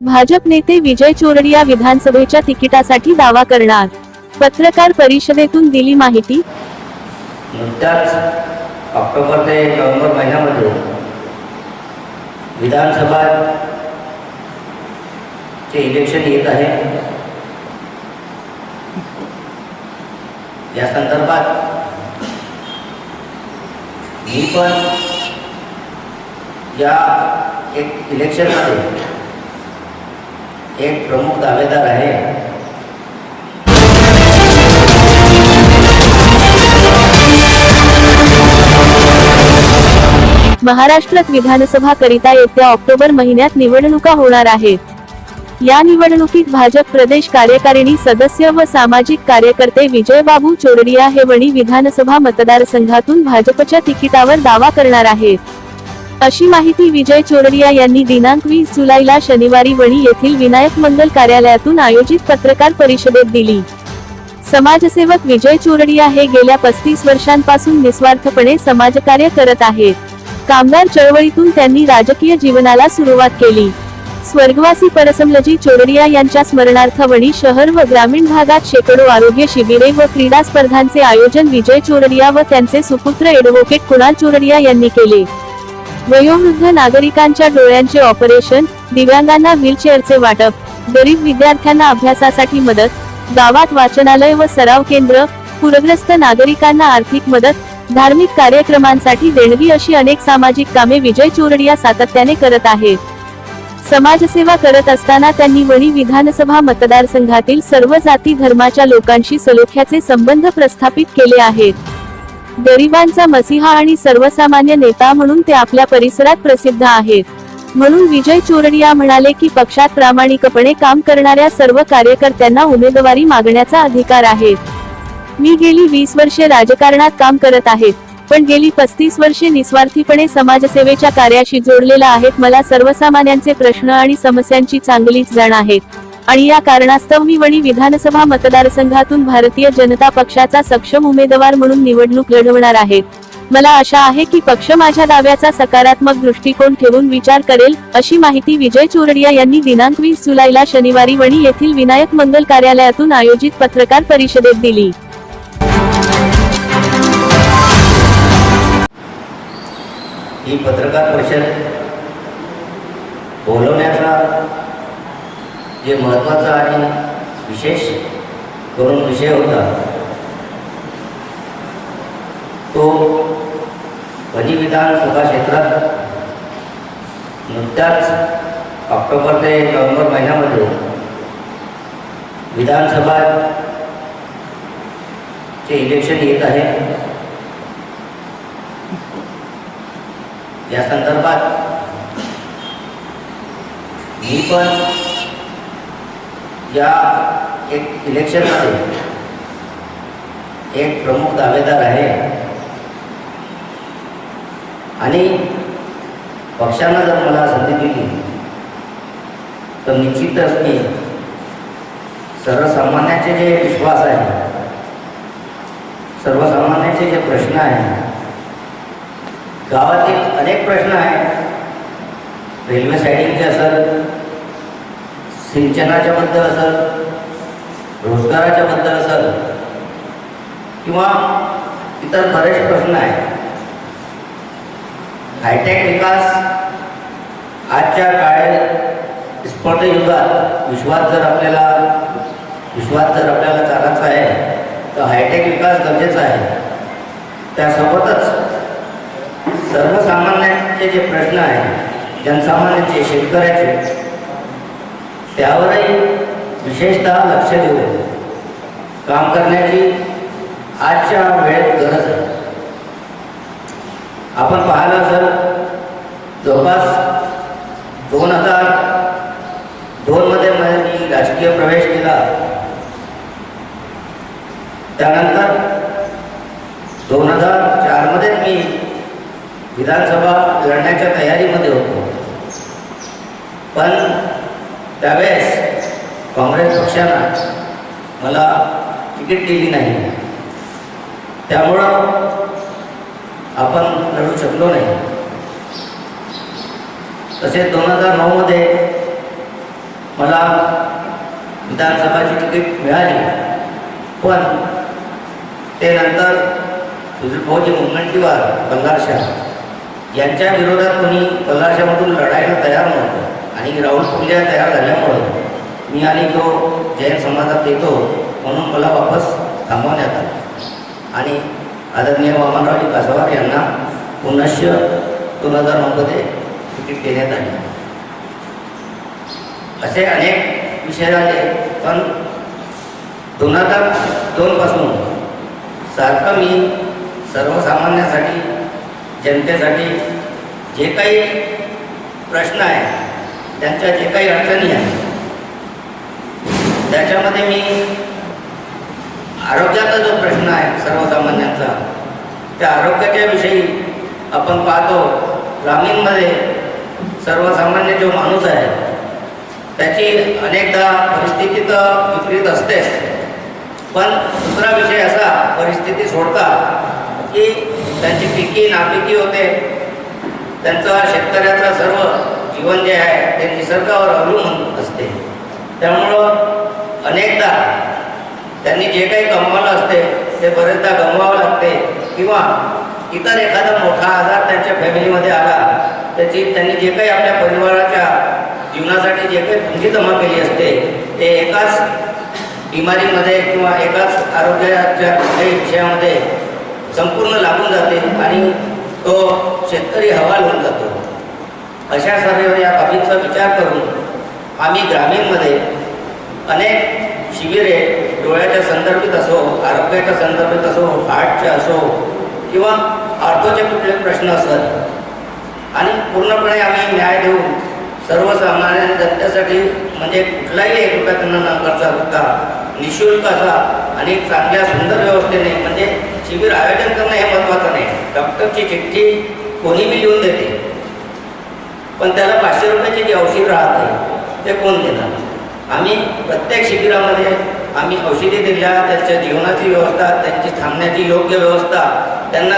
भाजप नेते विजय चोरडिया विधानसभेच्या तिकिटासाठी दावा करणार. पत्रकार परिषदेतून दिली माहिती. नुकत्याच ऑक्टोबर ते नोव्हेंबर महिन्यामध्ये विधानसभा चे इलेक्शन येत आहे या संदर्भात मी पण या एक इलेक्शनमध्ये एक प्रमुख दावेदार आहे. महाराष्ट्रात विधानसभा करिता येत्या ऑक्टोबर महिन्यात निवडणुका होणार आहेत. या निवडणुकीत भाजप प्रदेश कार्यकारिणी सदस्य व सामाजिक कार्यकर्ते विजयबाबू चोरडिया हे वणी विधानसभा मतदारसंघातून भाजपच्या तिकिटावर दावा करणार आहेत. अशी माहिती विजय चोरडिया यांनी दिनांक वीस जुलैला शनिवारी वणी येथील विनायक मंगल कार्यालयातून आयोजित पत्रकार परिषदेत दिली. समाजसेवक विजय चोरडिया हे गेल्या पस्तीस वर्षांपासून निस्वार्थपणे समाजकार्य करत आहेत. कामगार चळवळीतून त्यांनी राजकीय जीवनाला सुरुवात केली. स्वर्गवासी परसमलजी चोरडिया यांच्या स्मरणार्थ वणी शहर व ग्रामीण भागात शेकडो आरोग्य शिबिरे व क्रीडा स्पर्धांचे आयोजन विजय चोरडिया व त्यांचे सुपुत्र एडव्होकेट कुणाल चोरडिया यांनी केले. वयोवृद्ध नागरिकांच्या डोळ्यांचे ऑपरेशन दिव्यांगांना व्हीलचेअरचे वाटप गरीब विद्यार्थ्यांना अभ्यासासाठी मदत गावात वाचनालय व सराव केंद्र पूरग्रस्त नागरिकांना आर्थिक मदत धार्मिक कार्यक्रमांसाठी देणगी अशी अनेक सामाजिक कामे विजय चोरडिया सातत्याने करत आहेत. समाजसेवा करत असताना त्यांनी वणी विधानसभा मतदारसंघातील सर्व जाती धर्माच्या लोकांशी सलोख्याचे संबंध प्रस्थापित केले आहेत. गरिबांचा मसिहा आणि सर्वसामान्य नेता म्हणून ते आपल्या परिसरात प्रसिद्ध आहेत. म्हणून विजय चोरडिया म्हणाले की पक्षात प्रामाणिकपणे काम करणाऱ्या सर्व कार्यकर्त्यांना उमेदवारी मागण्याचा अधिकार आहे. मी गेली वीस वर्षे राजकारणात काम करत आहेत पण गेली पस्तीस वर्षे निस्वार्थीपणे समाजसेवेच्या कार्याशी जोडलेला आहेत मला सर्वसामान्यांचे प्रश्न आणि समस्यांची चांगलीच जाण आहे. आणि या कारणास्तव मी वणी विधानसभा मतदारसंघातून भारतीय जनता पक्षाचा सक्षम उमेदवार म्हणून निवडणूक लढवणार आहे. मला आशा आहे की पक्ष माझ्या दाव्याचा सकारात्मक दृष्टिकोन ठेवून विचार करेल अशी माहिती विजय चोरडिया यांनी दिनांक वीस जुलैला शनिवारी वणी येथील विनायक मंगल कार्यालयातून आयोजित पत्रकार परिषदेत दिली. ही पत्रकार परिषद बोलवण्याचा जे महत्त्वाचा आणि विशेष करून विषय होता तो वनी विधानसभा क्षेत्रात नुकत्याच ऑक्टोबर ते नोव्हेंबर महिन्यामध्ये विधानसभा चे इलेक्शन येत आहे या संदर्भात मी पण या एक इलेक्शनमध्ये एक प्रमुख दावेदार आहे. आणि पक्षानं जर मला संधी दिली तर निश्चितच मी सर्वसामान्यांचे जे विश्वास आहे सर्वसामान्यांचे जे प्रश्न आहे गावातील अनेक प्रश्न आहेत. रेल्वे सायडिंगचे असेल सिंचनाच्या बद्दल असेल रोजगाराच्या बद्दल असेल किंवा इतर बरेच प्रश्न आहेत. हायटेक विकास आजच्या काळे स्पर्धयुगात विश्वात जर आपल्याला विश्वात जर आपल्याला चालायचा आहे तर हायटेक विकास गरजेचा आहे. त्यासोबतच सर्वसामान्यांचे जे प्रश्न आहेत जनसामान्यांचे शेतकऱ्याचे त्यावरही विशेषतः लक्ष देऊन काम करण्याची आजच्या वेळेत गरज आहे. आपण पाहिलं असेल जवळपास दोन हजार दोनमध्ये मी राजकीय प्रवेश केला. त्यानंतर दोन हजार चारमध्ये मी विधानसभा लढण्याच्या तयारीमध्ये होतो. पण त्यावेळेस काँग्रेस पक्षानं मला तिकीट दिली नाही. त्यामुळं आपण लढू शकलो नाही. तसेच दोन हजार नऊमध्ये मला विधानसभाची तिकीट मिळाली. पण ते नंतर सुजितभाऊजी मुनगंटीवार बल्लारशाह यांच्या विरोधात कोणी बल्लारशामधून लढायला तयार नव्हतं. आणि राहुल पूजा तयार झाल्यामुळं मी आणि तो जैन समाजात येतो म्हणून मला वापस थांबवण्यात आलं. आणि आदरणीय वामनरावजी कासावार यांना पुनश्च दोन हजार नऊमध्ये तिकीट देण्यात आले. असे अनेक विषय झाले पण दोन हजार दोनपासून सारखं मी सर्वसामान्यासाठी जनतेसाठी जे काही प्रश्न आहे त्यांच्या जे काही अडचणी आहेत त्याच्यामध्ये मी आरोग्याचा जो प्रश्न आहे सर्वसामान्यांचा त्या आरोग्याच्या विषयी आपण पाहतो ग्रामीणमध्ये सर्वसामान्य जो माणूस आहे त्याची अनेकदा परिस्थिती तर विपरीत असतेच. पण दुसरा विषय असा परिस्थिती सोडता की त्यांची पिकी नापिकी होते त्यांचा शेतकऱ्याचा सर्व जीवन जे आहे ते निसर्गावर अवलंबून असते. त्यामुळं अनेकदा त्यांनी जे काही कमवायला असते ते बरेचदा गमवावं लागते किंवा इतर एखादा मोठा आजार त्यांच्या फॅमिलीमध्ये आला त्याची त्यांनी जे काही आपल्या परिवाराच्या जीवनासाठी जे काही पुंजी जमा केली असते ते एकाच बिमारीमध्ये किंवा एकाच आरोग्याच्या कुठल्याही विषयामध्ये संपूर्ण लागून जाते आणि तो शेतकरी हवाल होऊन जातो. अशा सर्व या बाबींचा विचार करून आम्ही ग्रामीणमध्ये अनेक शिबिरे डोळ्याच्या संदर्भित असो आरोग्याच्या संदर्भित असो हार्टच्या असो किंवा आर्थोचे कुठले प्रश्न असत आणि पूर्णपणे आम्ही न्याय देऊन सर्वसामान्य जनतेसाठी म्हणजे कुठलाही एक रुपया त्यांना न करता होता निशुल्क असा आणि चांगल्या सुंदर व्यवस्थेने म्हणजे शिबिर आयोजन करणं हे महत्त्वाचं नाही. डॉक्टरची चिठ्ठी कोणी बी लिहून देते. पण त्याला पाचशे रुपयाची जी औषध राहते ते कोण देणार? आम्ही प्रत्येक शिबिरामध्ये आम्ही औषधी दिल्या त्यांच्या जीवनाची व्यवस्था त्यांची थांबण्याची योग्य व्यवस्था त्यांना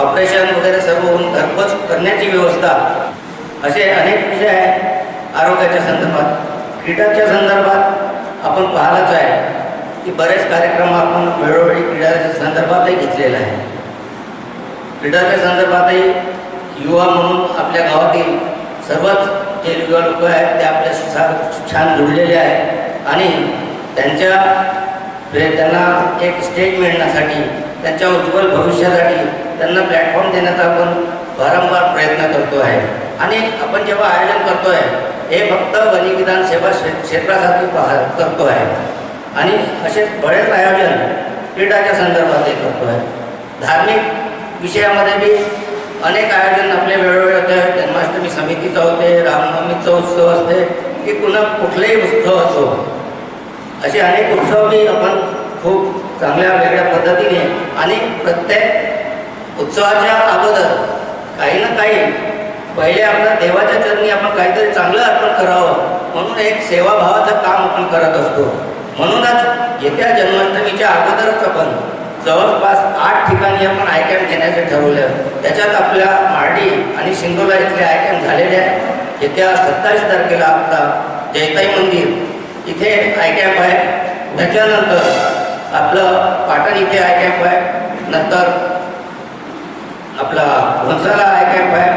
ऑपरेशन वगैरे सर्व होऊन घरपोच करण्याची व्यवस्था. असे अनेक विषय आहेत आरोग्याच्या संदर्भात. क्रीडाच्या संदर्भात आपण पाहायलाच आहे की बरेच कार्यक्रम आपण वेळोवेळी क्रीडाच्या संदर्भातही घेतलेला आहे क्रीडाच्या संदर्भातही युवा म्हणून आपल्या गावातील सर्वच जे लोक आहेत ते आपल्याशी सा- छान जुळलेले आहेत. आणि त्यांच्या म्हणजे त्यांना एक स्टेज मिळण्यासाठी त्यांच्या उज्ज्वल भविष्यासाठी त्यांना प्लॅटफॉर्म देण्याचा आपण वारंवार प्रयत्न करतो आहे आणि आपण जेव्हा आयोजन करतो आहे हे फक्त वनीविधान सेवा क्षे क्षेत्रासाठी पाह करतो आहे आणि असे बरेच आयोजन क्रीडाच्या संदर्भातही करतो आहे धार्मिक विषयामध्ये बी अनेक आयोजन आपले वेळोवेळी होते. जन्माष्टमी समितीचं होते रामनवमीचा उत्सव असते की पुन्हा कुठलाही उत्सव असो. असे अनेक उत्सवही आपण खूप चांगल्या वेगळ्या पद्धतीने आणि प्रत्येक उत्सवाच्या अगोदर काही ना काही पहिले आपल्या देवाच्या चरणी आपण काहीतरी चांगलं अर्पण करावं. म्हणून एक सेवाभावाचं काम आपण करत असतो. म्हणूनच येत्या जन्माष्टमीच्या अगोदरच आपण जवळपास आठ ठिकाणी आपण आय कॅम्प घेण्याचं ठरवलं. त्याच्यात आपल्या मार्डी आणि सिंधोला इथले आय कॅम्प झालेले आहे येत्या सत्तावीस तारखेला आपला जैताई मंदिर इथे आय कॅम्प आहे. त्याच्यानंतर आपलं पाटण इथे आय कॅम्प आहे. नंतर आपला घोणसाला आय कॅम्प आहे.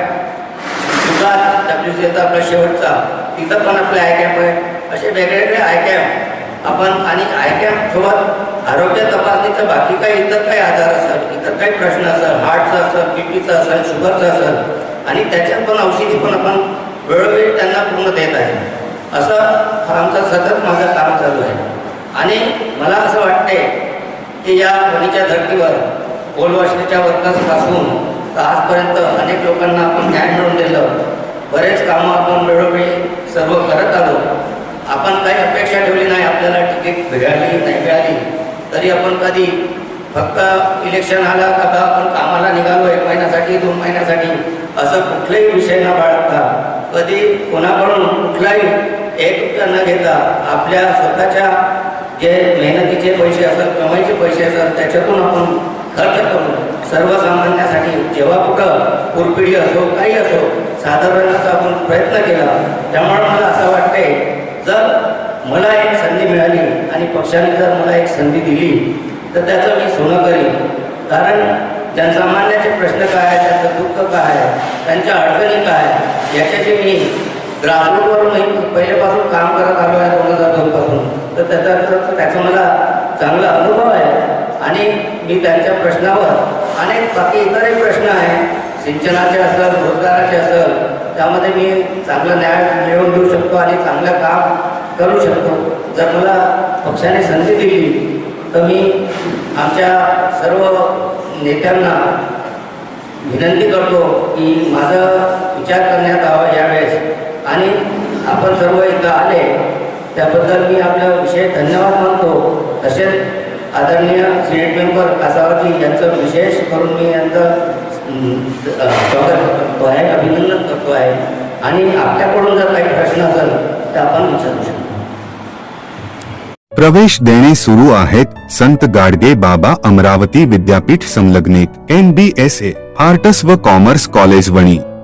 गुजरात डब्ल्यू सीचा आपला शेवटचा तिथं पण आपले आय कॅम्प आहे. असे वेगवेगळे आय कॅम्प आपण आणि आयक्या सोबत आरोग्य तपासणीचं बाकी काही इतर काही आजार असेल इतर काही प्रश्न असेल हार्टचा असेल बी पीचा असेल शुगरचा असेल आणि त्याच्यात पण औषधी पण आपण वेळोवेळी त्यांना पूर्ण देत आहे. असं हा आमचं सतत माझं काम चालू आहे. आणि मला असं वाटते की या वणीच्या धर्तीवर गोलवासनेच्या वर्गापासून तर आजपर्यंत अनेक लोकांना आपण ज्ञान मिळवून दिलं. बरेच कामं आपण वेळोवेळी सर्व करत आलो. आपण काही अपेक्षा ठेवली नाही आपल्याला तिकीट मिळाली नाही मिळाली तरी आपण कधी फक्त इलेक्शन आला का आपण कामाला निघालो एक महिन्यासाठी दोन महिन्यासाठी असं कुठलाही विषय न बाळगता कधी कोणाकडून कुठलाही एक रुपया न घेता आपल्या स्वतःच्या जे मेहनतीचे पैसे असतात कमाईचे पैसे असतात त्याच्यातून आपण खर्च करून सर्वसामान्यासाठी जेव्हा कुठं पुरपिढी असो काही असो साधारण आपण प्रयत्न केला. त्यामुळे मला असं वाटते जर मला एक संधी मिळाली आणि पक्षाने जर मला एक संधी दिली तर त्याचं मी सोनं करीन. कारण जनसामान्याचे प्रश्न काय आहे त्यांचं दुःख काय आहे त्यांच्या अडचणी काय आहे याच्याशी मी ग्रासरूटवरून पहिल्यापासून काम करत आलो आहे दोन हजार दोनपासून तर त्याचा त्याचा मला चांगला अनुभव आहे. आणि मी त्यांच्या प्रश्नावर अनेक बाकी इतरही प्रश्न आहेत. सिंचनाचे असेल रोजगाराचे असेल त्यामध्ये मी चांगला न्याय मिळवून देऊ शकतो आणि चांगलं काम करू शकतो. जर मला पक्षाने संधी दिली तर मी आमच्या सर्व नेत्यांना विनंती करतो की माझं विचार करण्यात यावा यावेळेस. आणि आपण सर्व इथं आले त्याबद्दल मी आपला विशेष धन्यवाद मानतो. तसेच आदरणीय सिनेट मेंबर कासावरजी यांचं विशेष करून मी यांचं स्वागत करतो आहे अभिनंदन करतो आहे आणि आपल्याकडून जर काही प्रश्न असेल तर आपण विचारू शकतो प्रवेश देणे सुरू आहेत संत गाडगे बाबा अमरावती विद्यापीठ संलग्नित N B S A arts व कॉमर्स कॉलेज वणी.